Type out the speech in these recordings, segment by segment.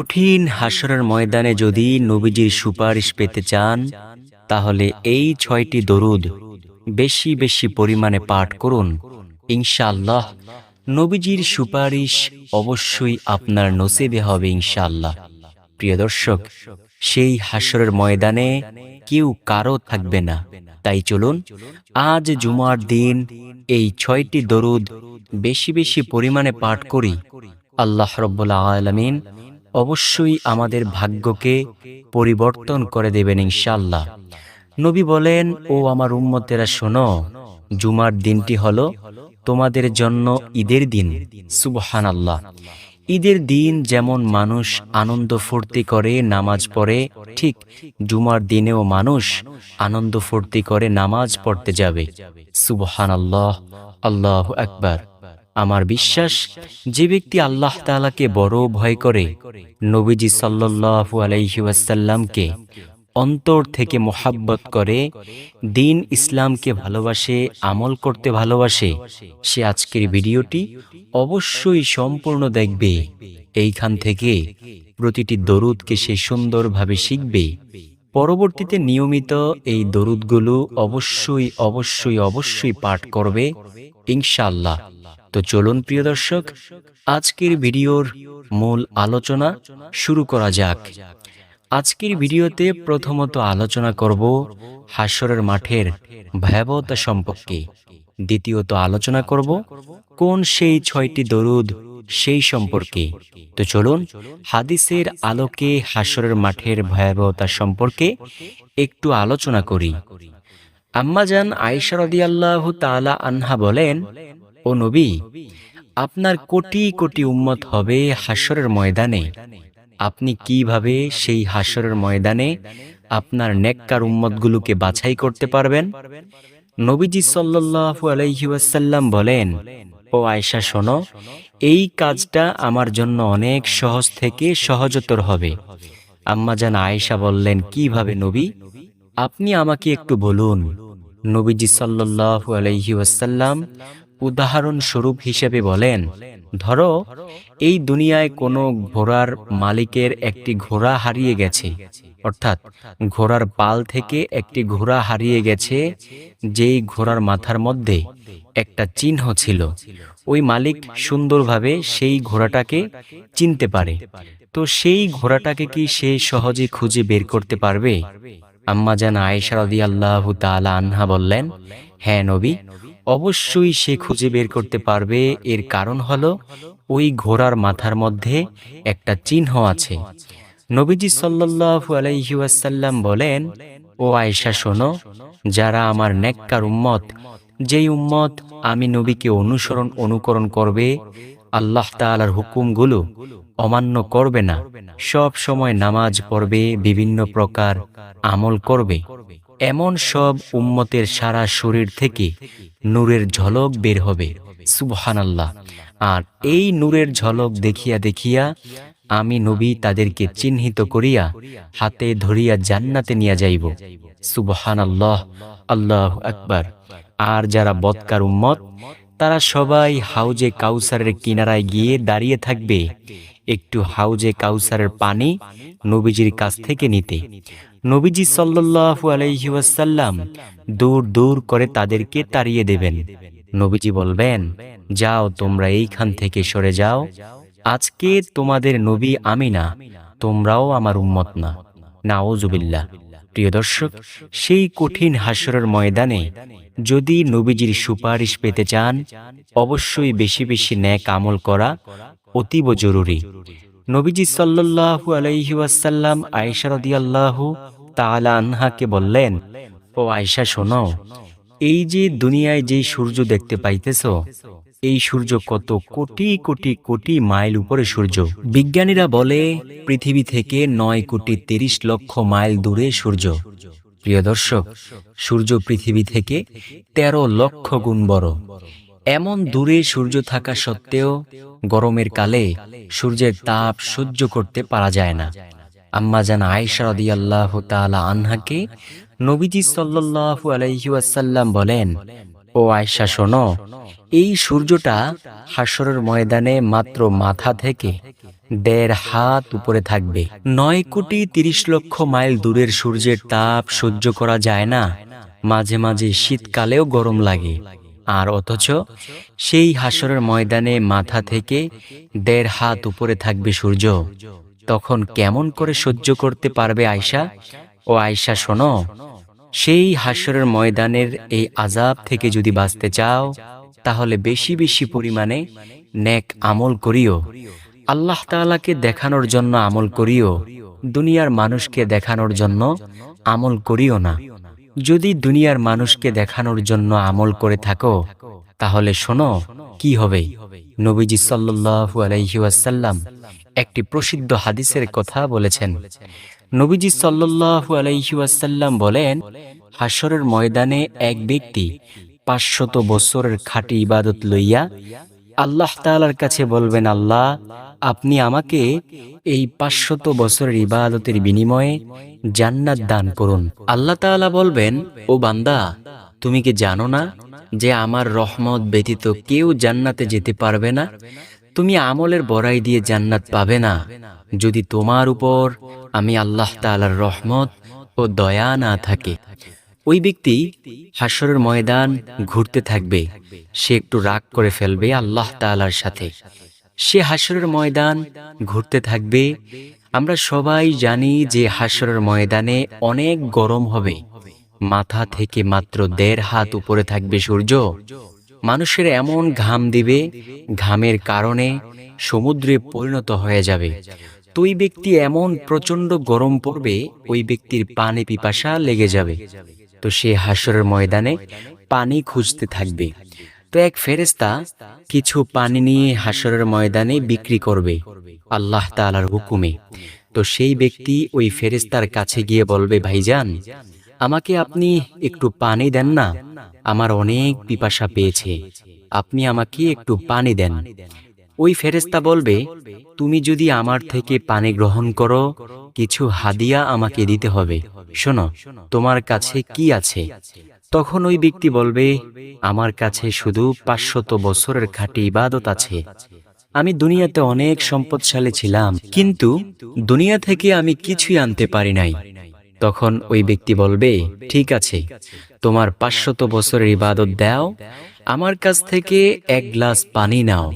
কঠিন হাসরের ময়দানে যদি নবীজির সুপারিশ পেতে চান, তাহলে এই ছয়টি দরুদ বেশি বেশি পরিমাণে পাঠ করুন। ইনশাআল্লাহ, নবীজির সুপারিশ অবশ্যই আপনার নসিবে হবে ইনশাআল্লাহ। প্রিয় দর্শক, সেই হাসরের ময়দানে কেউ কারও থাকবে না। তাই চলুন, আজ জুমার দিন এই ছয়টি দরুদ বেশি বেশি পরিমাণে পাঠ করি। আল্লাহ রব্বুল্লা আলমিন অবশ্যই আমাদের ভাগ্যকে পরিবর্তন করে দেবেন ইনশাল্লাহ নবী বলেন, ও আমার উম্মতেরা, শোনো, জুমার দিনটি হলো তোমাদের জন্য ঈদের দিন। সুবহান আল্লাহ ঈদের দিন যেমন মানুষ আনন্দ ফুর্তি করে নামাজ পড়ে, ঠিক জুমার দিনেও মানুষ আনন্দ ফুর্তি করে নামাজ পড়তে যাবে। সুবহান আল্লাহ আল্লাহ একবার আমার বিশ্বাস, যে ব্যক্তি আল্লাহ তালাকে বড় ভয় করে, নবীজি সাল্লাহু আলাইসাল্লামকে অন্তর থেকে মোহাব্বত করে, দিন ইসলামকে ভালোবাসে, আমল করতে ভালোবাসে, সে আজকের ভিডিওটি অবশ্যই সম্পূর্ণ দেখবে। এইখান থেকে প্রতিটি দরুদকে সে সুন্দরভাবে শিখবে। পরবর্তীতে নিয়মিত এই দরুদগুলো অবশ্যই অবশ্যই অবশ্যই পাঠ করবে ইনশাল্লাহ তো চলুন, প্রিয় দর্শক, আজকের ভিডিওর মূল আলোচনা শুরু করা যাক। আজকের ভিডিওতে প্রথমত আলোচনা করব হাসরের মাঠের ভয়াবহতা সম্পর্কে। দ্বিতীয়ত আলোচনা করব কোন সেই ছয়টি দরুদ সেই সম্পর্কে। তো চলুন, হাদিসের আলোকে হাসরের মাঠের ভয়াবহতা সম্পর্কে একটু আলোচনা করি। আম্মাজান আয়েশা রদিয়াল্লাহু তাআলা আনহা বলেন ও নবী, আপনার কোটি কোটি উম্মত হবে হাসরের ময়দানে। আপনি কীভাবে সেই হাসরের ময়দানে আপনার নেককার উম্মতগুলোকে বাছাই করতে পারবেন? নবীজি সাল্লাল্লাহু আলাইহি ওয়াসাল্লাম বলেন, ও আয়েশা, শোনো, এই কাজটা আমার জন্য অনেক সহজ থেকে সহজতর হবে। আম্মাজান আয়েশা বললেন, কীভাবে নবী? আপনি আমাকে একটু বলুন। নবীজি আলাইহি ওয়াসাল্লাম উদাহরণস্বরূপ হিসেবে বলেন, ধরো, এই দুনিয়ায় কোনো ঘোড়ার মালিকের একটি ঘোড়া হারিয়ে গেছে। অর্থাৎ, ঘোড়ার পাল থেকে একটি ঘোড়া হারিয়ে গেছে, যেই ঘোড়ার মাথার মধ্যে একটা চিহ্ন ছিল। ওই মালিক সুন্দরভাবে সেই ঘোড়াটাকে চিনতে পারে। তো সেই ঘোড়াটাকে কি সে সহজে খুঁজে বের করতে পারবে? আম্মা জান আয়েশা আল্লাহ তালা আনহা বললেন হ্যাঁ নবী অবশ্যই সে খুঁজে বের করতে পারবে। এর কারণ হলো, ওই ঘোড়ার মাথার মধ্যে একটা চিহ্ন আছে। নবীজি সাল্লাল্লাহু আলাইহি ওয়াসাল্লাম বলেন, ও আয়েশা, শোনো, যারা আমার নেককার উম্মত, যেই উম্মত আমি নবীকে অনুসরণ, অনুকরণ করবে, আল্লাহ তাআলার হুকুমগুলো অমান্য করবে না। সব সময় নামাজ পড়বে, বিভিন্ন প্রকার আমল করবে। এমন সব উম্মতের সারা শরীর থেকে নূরের ঝলক বের হবে, সুবহানাল্লাহ। আর এই নূরের ঝলক দেখিয়া দেখিয়া আমি নবী তাদেরকে চিহ্নিত করিয়া হাতে ধরিয়া জান্নাতে নিয়ে যাইব, সুবহানাল্লাহ, আল্লাহ আকবার। আর যারা বৎকার উম্মত, তারা সবাই হাউজে কাউসারের কিনারায় গিয়ে দাঁড়িয়ে থাকবে, একটু হাউজে কাউসারের পানি নবীজির কাছ থেকে নিতে। নবীজি সাল্লাল্লাহু আলাইহি ওয়াসাল্লাম দূর দূর করে তাদেরকে তাড়িয়ে দেবেন। নবীজি বলবেন, যাও, তোমরা এইখান থেকে সরে যাও। আজকে তোমাদের নবী আমি না তোমরাও আমার উম্মত না। নাওজুবিল্লাহ প্রিয় দর্শক, সেই কঠিন হাসরের ময়দানে যদি নবীজির সুপারিশ পেতে চান, অবশ্যই বেশি বেশি ন্যাক আমল করা অতীব জরুরি। নবীজি সাল্লাল্লাহু আলাইহি ওয়াসাল্লাম আয়েশা রাদিয়াল্লাহু তাআলা আনহাকে বললেন, ও আয়েশা, শোনো, এই যে দুনিয়ায় যে সূর্য দেখতে পাইতেছ, এই সূর্য কত কোটি কোটি কোটি মাইল উপরে সূর্য। বিজ্ঞানীরা বলে, পৃথিবী থেকে নয় কোটি তিরিশ লক্ষ মাইল দূরে সূর্য। প্রিয় দর্শক, সূর্য পৃথিবী থেকে তেরো লক্ষ গুণ বড়। এমন দূরে সূর্য থাকা সত্ত্বেও গরমের কালে সূর্যের তাপ সহ্য করতে পারা যায় না। আম্মা জান আয়েশা রাদিয়াল্লাহু তাআলা আনহাকে নবীজি সাল্লাল্লাহু আলাইহি ওয়াসাল্লাম বলেন, ও আয়সা শোনো, এই সূর্যটা হাসরের ময়দানে মাত্র মাথা থেকে দেড় হাত উপরে থাকবে। নয় কোটি তিরিশ লক্ষ মাইল দূরের সূর্যের তাপ সহ্য করা যায় না। মাঝে মাঝে শীতকালেও গরম লাগে। আর অথচ সেই হাসরের ময়দানে মাথা থেকে দেড় হাত উপরে থাকবে সূর্য। তখন কেমন করে সহ্য করতে পারবে আয়সা ও আয়সা শোনো, সেই হাসরের ময়দানের এই আজাব থেকে যদি বাঁচতে চাও, তাহলে বেশি বেশি পরিমাণে নেক আমল করিও। আল্লাহ তাআলাকে দেখানোর জন্য আমল করিও। দুনিয়ার মানুষকে দেখানোর জন্য আমল করিও না। যদি দুনিয়ার মানুষকে দেখানোর জন্য আমল করে থাকো, তাহলে শোনো কি হবে। নবীজি সাল্লাল্লাহু আলাইহি ওয়াসাল্লাম একটি প্রসিদ্ধ হাদিসের কথা বলেছেন। নবীজি সাল্লাল্লাহু আলাইহি ওয়াসাল্লাম বলেন হাসরের ময়দানে এক ব্যক্তি পাঁচশত বছরের খাঁটি ইবাদত লইয়া আল্লাহ তাআলার কাছে বলবেন, আল্লাহ আপনি আমাকে এই পাঁচশত বছরের ইবাদতের বিনিময়ে জান্নাত দান করুন। আল্লাহ তাআলা বলবেন, ও বান্দা, তুমি কি জানো না যে আমার রহমত ব্যতীত কেউ জান্নাতে যেতে পারবে না? তুমি আমলের বড়াই দিয়ে জান্নাত পাবে না। যদি তোমার উপর আমি আল্লাহ তাআলার রহমত ও দয়া না থাকে, ওই ব্যক্তি হাসরের ময়দান ঘুরতে থাকবে। সে একটু রাগ করে ফেলবে আল্লাহ তাআলার সাথে। সে হাসরের ময়দান ঘুরতে থাকবে। আমরা সবাই জানি যে হাসরের ময়দানে অনেক গরম হবে। মাথা থেকে মাত্র দেড় হাত উপরে থাকবে সূর্য। মানুষের এমন ঘাম দিবে, ঘামের কারণে সমুদ্রে পরিণত হয়ে যাবে। তো ওই ব্যক্তি এমন প্রচণ্ড গরম পড়বে, ওই ব্যক্তির পানি পিপাসা লেগে যাবে। তো সে হাসরের ময়দানে পানি খুঁজতে থাকবে। তো এক ফেরেস্তা কিছু পানি নিয়ে হাসরের ময়দানে বিক্রি করবে, আল্লাহ তাআলার হুকুমে। তো সেই ব্যক্তি ওই ফেরেস্তার কাছে গিয়ে বলবে, ভাইজান, আমাকে আপনি একটু পানি দেন না, আমার অনেক পিপাসা পেয়েছে, আপনি আমাকে একটু পানি দেন। ওই ফেরেস্তা বলবে, তুমি যদি আমার থেকে পানি গ্রহণ করো, কিছু হাদিয়া আমাকে দিতে হবে। শোনো, তোমার কাছে কি আছে? তখন ওই ব্যক্তি বলবে, আমার কাছে শুধু পাঁচশত বছরের খাঁটি ইবাদত আছে। আমি দুনিয়াতে অনেক সম্পদশালী ছিলাম, কিন্তু দুনিয়া থেকে আমি কিছুই আনতে পারি নাই। তখন ওই ব্যক্তি বলবে, ঠিক আছে, তোমার পাঁচশত বছরের ইবাদত দাও, আমার কাছ থেকে এক গ্লাস পানি নাও।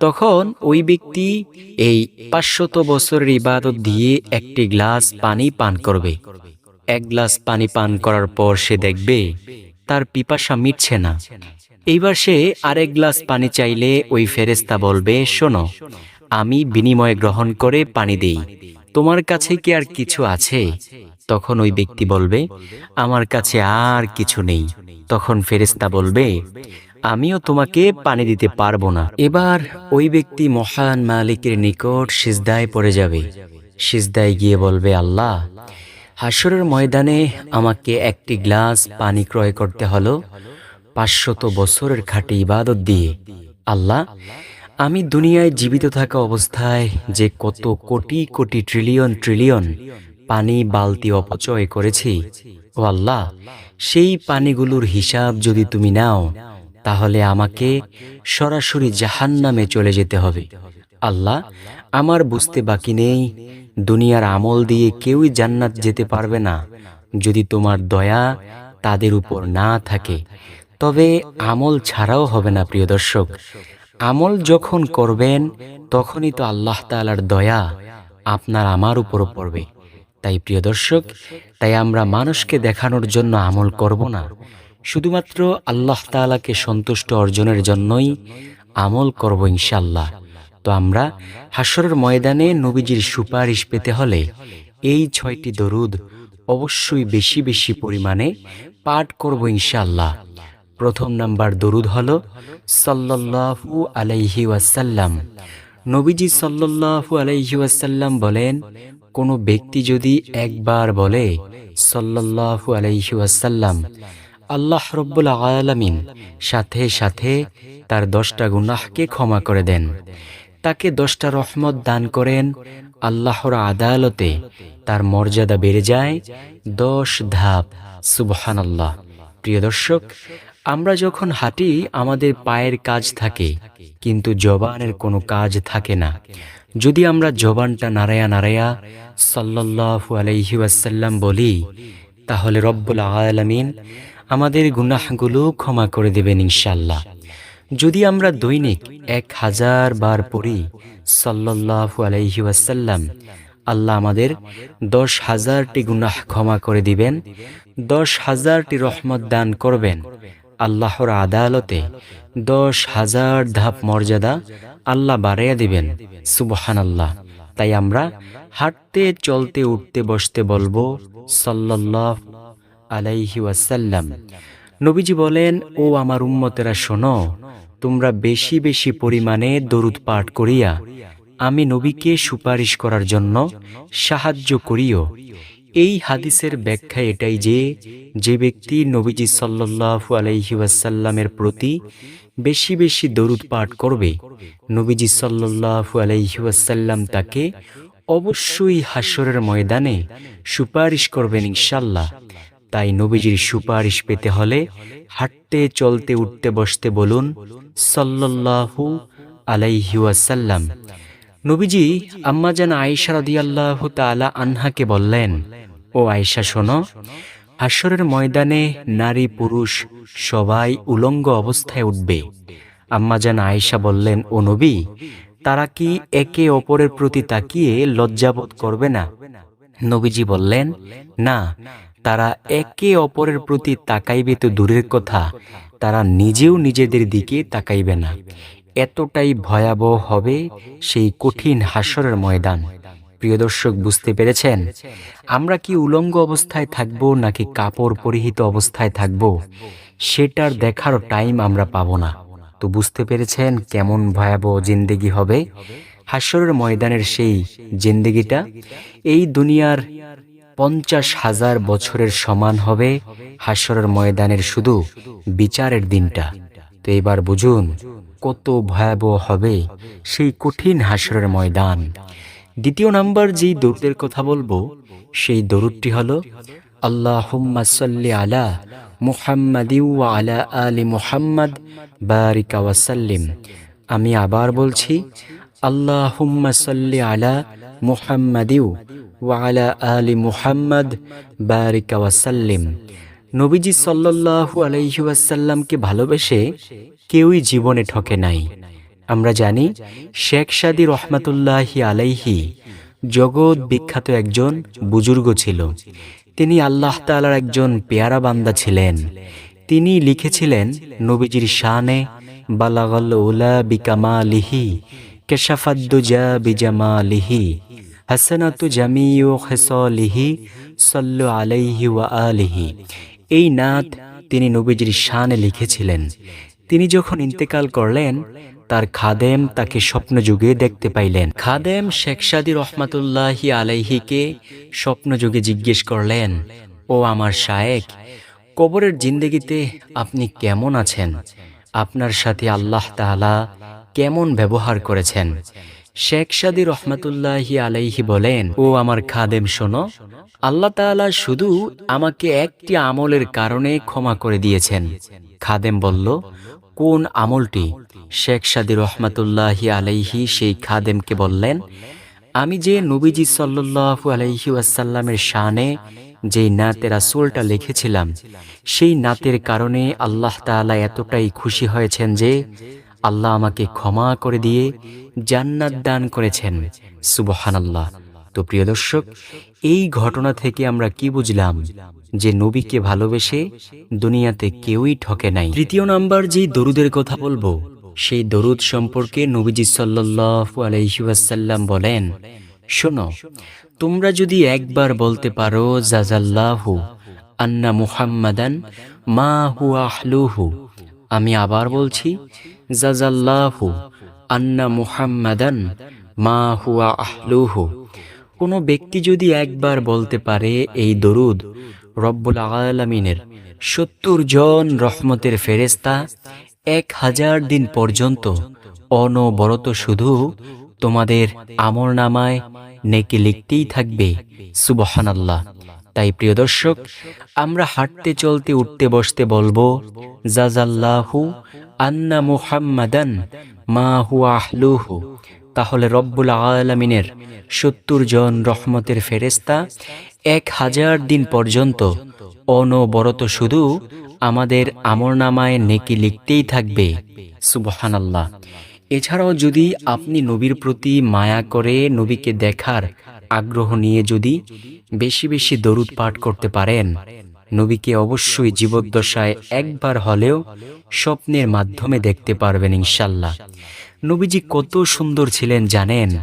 তখন ওই ব্যক্তি এই পাঁচশত বছরের ইবাদত দিয়ে একটি গ্লাস পানি পান করবে। এক গ্লাস পানি পান করার পর সে দেখবে তার পিপাসা মিটছে না। এইবার সে আরেক গ্লাস পানি চাইলে ওই ফেরেস্তা বলবে, শোনো, আমি বিনিময় গ্রহণ করে পানি দেই। তোমার কাছে কি আর কিছু আছে? তখন ওই ব্যক্তি বলবে, আমার কাছে আর কিছু নেই। তখন ফেরেস্তা বলবে, আমিও তোমাকে পানি দিতে পারব না। এবার ওই ব্যক্তি মহান মালিকের নিকট সিজদায় পড়ে যাবে। সিজদায় গিয়ে বলবে, আল্লাহ হাসরের ময়দানে আমাকে একটি গ্লাস পানি ক্রয় করতে হলো পাঁচশত বছরের খাঁটি ইবাদত দিয়ে। আল্লাহ, আমি দুনিয়ায় জীবিত থাকা অবস্থায় যে কত কোটি কোটি ট্রিলিয়ন ট্রিলিয়ন পানি বালতি অপচয় করেছি, ও আল্লাহ, সেই পানিগুলোর হিসাব যদি তুমি নাও, তাহলে আমাকে সরাসরি জাহান্নামে চলে যেতে হবে। আল্লাহ, আমার বুঝতে বাকি নেই দুনিয়ার আমল দিয়ে কেউই জান্নাত যেতে পারবে না। যদি তোমার দয়া তাদের উপর না থাকে, তবে আমল ছাড়াও হবে না, প্রিয় দর্শক। আমল যখন করবেন, তখনই তো আল্লাহ তাআলার দয়া আপনার আমার উপরও পড়বে। তাই প্রিয় দর্শক, তাই আমরা মানুষকে দেখানোর জন্য আমল করব না। শুধুমাত্র আল্লাহ তাআলাকে সন্তুষ্ট অর্জনের জন্যই আমল করব ইনশাল্লাহ তো আমরা হাসরের ময়দানে নবীজির সুপারিশ পেতে হলে এই ছয়টি দরুদ অবশ্যই বেশি বেশি পরিমাণে পাঠ করব ইনশাল্লাহ প্রথম নাম্বার দরুদ হল, সাল্লাল্লাহু আলাইহি ওয়াসাল্লাম। নবীজি সাল্লাল্লাহু আলাইহি ওয়াসাল্লাম বলেন, কোনো ব্যক্তি যদি একবার বলে, সাল্লাল্লাহু আলাইহি ওয়াসাল্লাম, আল্লাহ রব্বুল আলামিন, সাথে সাথে তার দশটা গুনাহকে ক্ষমা করে দেন। তাকে দশটা রহমত দান করেন, আল্লাহর আদালতে তার মর্যাদা বেড়ে যায় দশ ধাপ। সুবহান আল্লাহ প্রিয় দর্শক, আমরা যখন হাঁটি, আমাদের পায়ের কাজ থাকে, কিন্তু জবানের কোনো কাজ থাকে না। যদি আমরা জবানটা নারায়া নারায়া সাল্লাল্লাহু আলাইহি ওয়াসাল্লাম বলি, তাহলে রব্বুল আলামিন আমাদের গুনাহগুলো ক্ষমা করে দেবেন ইনশাল্লাহ যদি আমরা দৈনিক এক হাজার বার পড়ি, সাল্লাল্লাহু আলাইহি ওয়াসাল্লাম, আল্লাহ আমাদের দশ হাজারটি গুনাহ ক্ষমা করে দিবেন, দশ হাজারটি রহমত দান করবেন, আল্লাহর আদালতে দশ হাজার ধাপ মর্যাদা আল্লাহ বাড়াইয়া দিবেন সুবহান আল্লাহ তাই আমরা হাঁটতে, চলতে, উঠতে, বসতে বলব, সাল্লাল্লাহ আলাইহি ওয়াসাল্লাম। নবীজি বলেন, ও আমার উম্মতেরা, শোনো, তোমরা বেশি বেশি পরিমাণে দরুদ পাঠ করিয়া, আমি নবীকে সুপারিশ করার জন্য সাহায্য করিও। এই হাদিসের ব্যাখ্যা এটাই যে যে ব্যক্তি নবীজি সাল্লাল্লাহু আলাইহি ওয়াসাল্লামের প্রতি বেশি বেশি দরুদ পাঠ করবে, নবীজি সাল্লাল্লাহু আলাইহি ওয়াসাল্লাম তাকে অবশ্যই হাসরের ময়দানে সুপারিশ করবেন ইনশাল্লাহ। তাই নবীজির সুপারিশ পেতে হলে হাঁটতে, চলতে, উঠতে, বসতে বলুন সাল্লাল্লাহু আলাইহি ওয়াসাল্লাম। নবীজি যেন আয়েশা রাদিয়াল্লাহু তাআলা আনহাকে বললেন, ও আয়েশা, শোনো হাসরের ময়দানে নারী, পুরুষ সবাই উলঙ্গ অবস্থায় উঠবে। আম্মা যেন আয়েশা বললেন, ও নবী, তারা কি একে অপরের প্রতি তাকিয়ে লজ্জাবোধ করবে না? নবীজি বললেন, না তারা একে অপরের প্রতি তাকাইবে তো দূরের কথা, তারা নিজেও নিজেদের দিকে তাকাইবে না। এতটাই ভয়াবহ হবে সেই কঠিন হাসরের ময়দান। প্রিয় দর্শক, বুঝতে পেরেছেন? আমরা কি উলঙ্গ অবস্থায় থাকব নাকি কাপড় পরিহিত অবস্থায় থাকব, সেটার দেখার টাইম আমরা পাবো না। তো বুঝতে পেরেছেন কেমন ভয়াবহ জিন্দেগি হবে? হাস্যরের ময়দানের সেই জিন্দেগিটা, এই দুনিয়ার পঞ্চাশ হাজার বছরের সমান হবে হাসরের ময়দানের শুধু বিচারের দিনটা। তো এবার বুঝুন, কত ভয়াবহ হবে সেই কঠিন হাসরের ময়দান। দ্বিতীয় নাম্বার যেই দরুদের কথা বলব, সেই দরুদটি হল আল্লাহ সাল্লি আলা মুহাম্মাদি ওয়া আলা আলি মুহাম্মদ বারিকা ওয়াসাল্লিম আমি আবার বলছি আল্লাহ সাল্লি আলা মুহাম্মাদিউ ওয়া আলা মুহাম্মদ, বারিকা ওয়াসাল্লিম নবীজি সাল্লাল্লাহু আলাইহি ওয়াসাল্লামকে ভালোবেসে কেউই জীবনে ঠকে নাই। আমরা জানি, শেখ সাদি রহমাতুল্লাহি আলাইহি জগৎ বিখ্যাত একজন বুজুর্গ ছিল। তিনি আল্লাহ তালার একজন পেয়ারা বান্দা ছিলেন। তিনি লিখেছিলেন, নবীজির শানে, বালাগল উলা বিকামা লিহি কেশাফাদ্দুজা বিজামা লিহি হাসানাতু জামিউ খেসলিহি, সল্লু আলাইহি ওয়া আলিহি। এই নাত তিনি নবীজির শানে লিখেছিলেন। তিনি যখন ইন্তেকাল করলেন, তার খাদেম তাকে স্বপ্নযুগে দেখতে পাইলেন। খাদেম শেখ সাদি রহমাতুল্লাহি আলাইহিকে স্বপ্নযুগে জিজ্ঞেস করলেন, ও আমার শায়েক, কবরের জিন্দগিতে আপনি কেমন আছেন? আপনার সাথে আল্লাহ তাআলা কেমন ব্যবহার করেছেন? শেখ সাদি রহমাতুল্লাহি আলাইহি বলেন, ও আমার খাদেম, শোনো, আল্লাহ তাআলা শুধু আমাকে একটি আমলের কারণে ক্ষমা করে দিয়েছেন। খাদেম বলল, কোন আমলটি? শেখ সাদি রহমাতুল্লাহি আলাইহি সেই খাদেমকে বললেন, আমি যে নবীজি সাল্লু আলাইহি আসাল্লামের শানে যেই নাতের আসলটা লিখেছিলাম, সেই নাতের কারণে আল্লাহ তাআলা এতটাই খুশি হয়েছেন যে আল্লাহ আমাকে ক্ষমা করে দিয়ে জান্নাত দান করেছেন। সুবহানাল্লাহ। তো প্রিয় দর্শক, এই ঘটনা থেকে আমরা কি বুঝলাম? যে নবীকে ভালোবেসে দুনিয়াতে কেউই ঠকে নাই। তৃতীয় নাম্বার যে দরুদের কথা বলব, সেই দরুদ সম্পর্কে নবীজি সাল্লাল্লাহু আলাইহি ওয়াসাল্লাম বলেন, শোনো, তোমরা যদি একবার বলতে পারো, জাজাল্লাহু আন্না মুহাম্মাদান মা হু আহলুহু, আমি আবার বলছি জাজাল্লাহু আন্না মুহাম্মাদান মা হুয়া আহলুহু। কোনো ব্যক্তি যদি একবার বলতে পারে এই দরুদ রব্বুল আলামিনের সত্তর জন রহমতের ফেরেস্তা এক হাজার দিন পর্যন্ত অনবরত শুধু তোমাদের আমর নামায় নেকি লিখতেই থাকবে, সুবহানাল্লাহ। তাই প্রিয় দর্শক, আমরা হাঁটতে চলতে উঠতে বসতে বলব জাজাল্লাহু আন্না মুহাম্মাদান মা হুয়া আহলুহু। তাহলে রব্বুল আলমিনের সত্তর জন রহমতের ফেরেস্তা এক হাজার দিন পর্যন্ত অনবরত শুধু আমাদের আমরনামায় নেকি লিখতেই থাকবে। সুবহানাল্লাহ। এছাড়াও যদি আপনি নবীর প্রতি মায়া করে নবীকে দেখার আগ্রহ নিয়ে যদি বেশি বেশি দরুদ পাঠ করতে পারেন নবীকে অবশ্যই জীবদ্দশায় একবার হলেও স্বপ্নের মাধ্যমে দেখতে পারবেন ইনশাল্লাহ। নবীজি কত সুন্দর ছিলেন জানেন?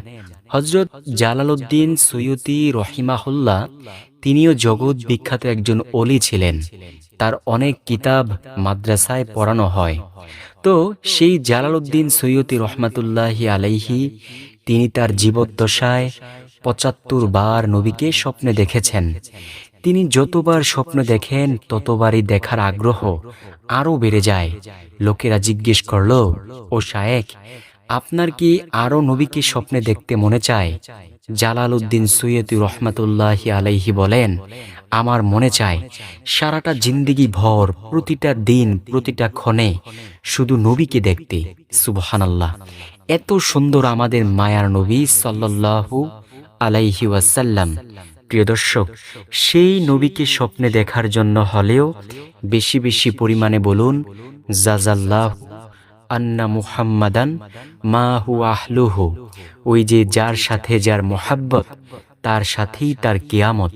হজরত জালালউদ্দিন সৈয়দি রহিমাহুল্লাহ, তিনিও জগৎ বিখ্যাত একজন অলি ছিলেন। তার অনেক কিতাব মাদ্রাসায় পড়ানো হয়। তো সেই জালালউদ্দিন সৈয়দি রহমাতুল্লাহি আলাইহি, তিনি তার জীবদ্দশায় পঁচাত্তর বার নবীকে স্বপ্নে দেখেছেন। তিনি যতবার স্বপ্ন দেখেন, ততবারই দেখার আগ্রহ আরও বেড়ে যায়। লোকেরা জিজ্ঞেস করল, ও শায়েক, আপনার কি আরও নবীকে স্বপ্নে দেখতে মনে চায়? জালাল উদ্দিন সৈয়দি রহমাতুল্লাহি আলাইহি বলেন, আমার মনে চায়, সারাটা জিন্দিগি ভর প্রতিটা দিন, প্রতিটা ক্ষণে শুধু নবীকে দেখতে। সুবহানাল্লাহ, এত সুন্দর আমাদের মায়ার নবী সাল্লাল্লাহু আলাইহি ওয়াসাল্লাম। প্রিয় দর্শক, সেই নবীকে স্বপ্নে দেখার জন্য হলেও বেশি বেশি পরিমাণে বলুন, জাজাল্লাহ আন্না মুহাম্মাদান মা হু আহলুহু ওই যে যার সাথে যার মোহাব্বত, তার সাথেই তার কেয়ামত।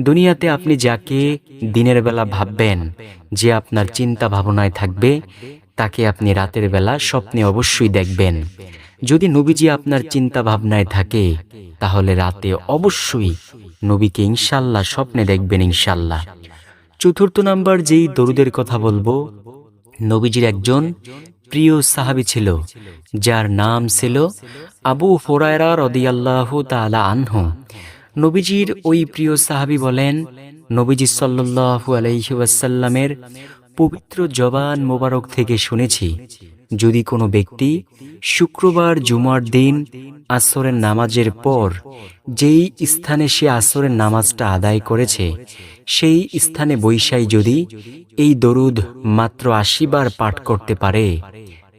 দুনিয়াতে আপনি যাকে দিনের বেলা ভাববেন, যে আপনার চিন্তা ভাবনায় থাকবে, তাকে আপনি রাতের বেলা স্বপ্নে অবশ্যই দেখবেন। যদি নবীজি আপনার চিন্তা ভাবনায় থাকে তাহলে রাতে অবশ্যই নবীকে ইনশাল্লাহ স্বপ্নে দেখবেন ইনশাল্লাহ। চতুর্থ নাম্বার যেই দরুদের কথা বলব, নবীজির একজন প্রিয় সাহাবি ছিল, যার নাম ছিল আবু ফোরায়রা রদিয়াল্লাহ তালা আনহ। নবীজির ওই প্রিয় সাহাবি বলেন, নবীজি সাল্লু আলাইহি ওয়াসাল্লামের পবিত্র জবান মোবারক থেকে শুনেছি যদি কোনো ব্যক্তি শুক্রবার জুমার দিন আসরের নামাজের পর যেই স্থানে সে আসরের নামাজটা আদায় করেছে, সেই স্থানে বৈশাই যদি এই দরুদ মাত্র আশি বার পাঠ করতে পারে,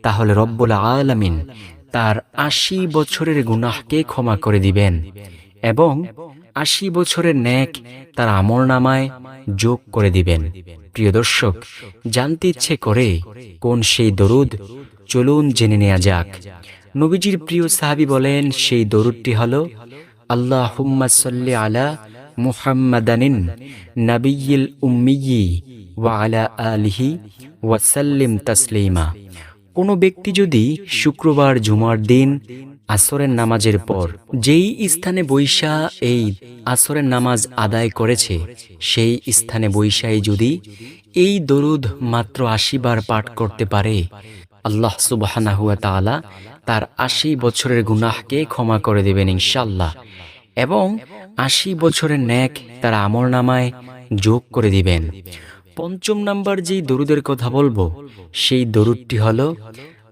তাহলে রব্বুল আলামিন তার আশি বছরের গুনাহকে ক্ষমা করে দিবেন এবং আশি বছরের ন্যাক তার আমর নামায় যোগ করে দিবেন। প্রিয় দর্শক, জানতে ইচ্ছে করে কোন সেই দরুদ? চলুন জেনে নেওয়া যাক। নবীজির প্রিয় সাহাবি বলেন, সেই দরুদটি হল আল্লাহ হুম্মা সাল্লি আলা মুহাম্মাদানিন নাবিয়িল উম্মিয়ি ওয়া আলা আলিহি ওয়াসাল্লিম তাসলিমা। কোনো ব্যক্তি যদি শুক্রবার, জুমার দিন আসরের নামাজের পর, যেই স্থানে বৈশা এই আসরের নামাজ আদায় করেছে, সেই স্থানে বৈশাই যদি এই দরুদ মাত্র আশি বার পাঠ করতে পারে, আল্লাহ সুবাহানা হুয়া তালা তার আশি বছরের গুনাহকে ক্ষমা করে দেবেন ইনশাল্লাহ এবং আশি বছরের ন্যাক তার আমর নামায় যোগ করে দিবেন। পঞ্চম নাম্বার যেই দরুদের কথা বলব, সেই দরুদটি হল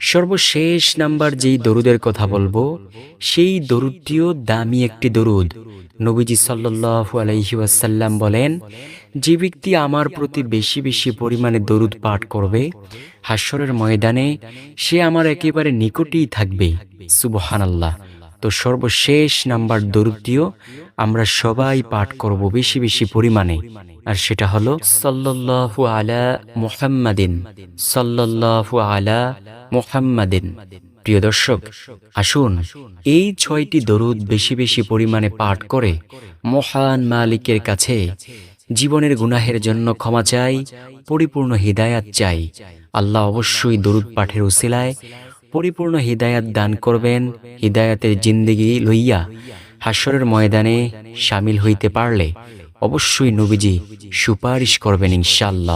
সর্বশেষ নাম্বার যেই দরুদের কথা বলব, সেই দরুদটিও দামি একটি দরুদ। নবীজি সাল্লাল্লাহু আলাইহি ওয়াসাল্লাম বলেন, যে ব্যক্তি আমার প্রতি বেশি বেশি পরিমাণে দরুদ পাঠ করবে হাস্যরের ময়দানে সে আমার একেবারে নিকটেই থাকবে। সুবহানাল্লাহ। তো সর্বশেষ নাম্বার দরুদটিও আমরা সবাই পাঠ করব বেশি বেশি পরিমাণে। আর সেটা হলো, সাল্লাল্লাহু আলা মুহাম্মাদিন, সাল্লাল্লাহু আলা মুহাম্মাদিন। প্রিয় দর্শক, আসুন এই ছয়টি দরুদ বেশি বেশি পরিমাণে পাঠ করে মহান মালিকের কাছে জীবনের গুনাহের জন্য ক্ষমা চাই, পরিপূর্ণ হিদায়াত চাই। আল্লাহ অবশ্যই দরুদ পাঠের উসিলায় পরিপূর্ণ হিদায়াত দান করবেন, হিদায়াতের জিন্দিগি লইয়া হাসরের ময়দানে সামিল হইতে পারলে অবশ্যই নবীজি সুপারিশ করবেন ইনশাল্লাহ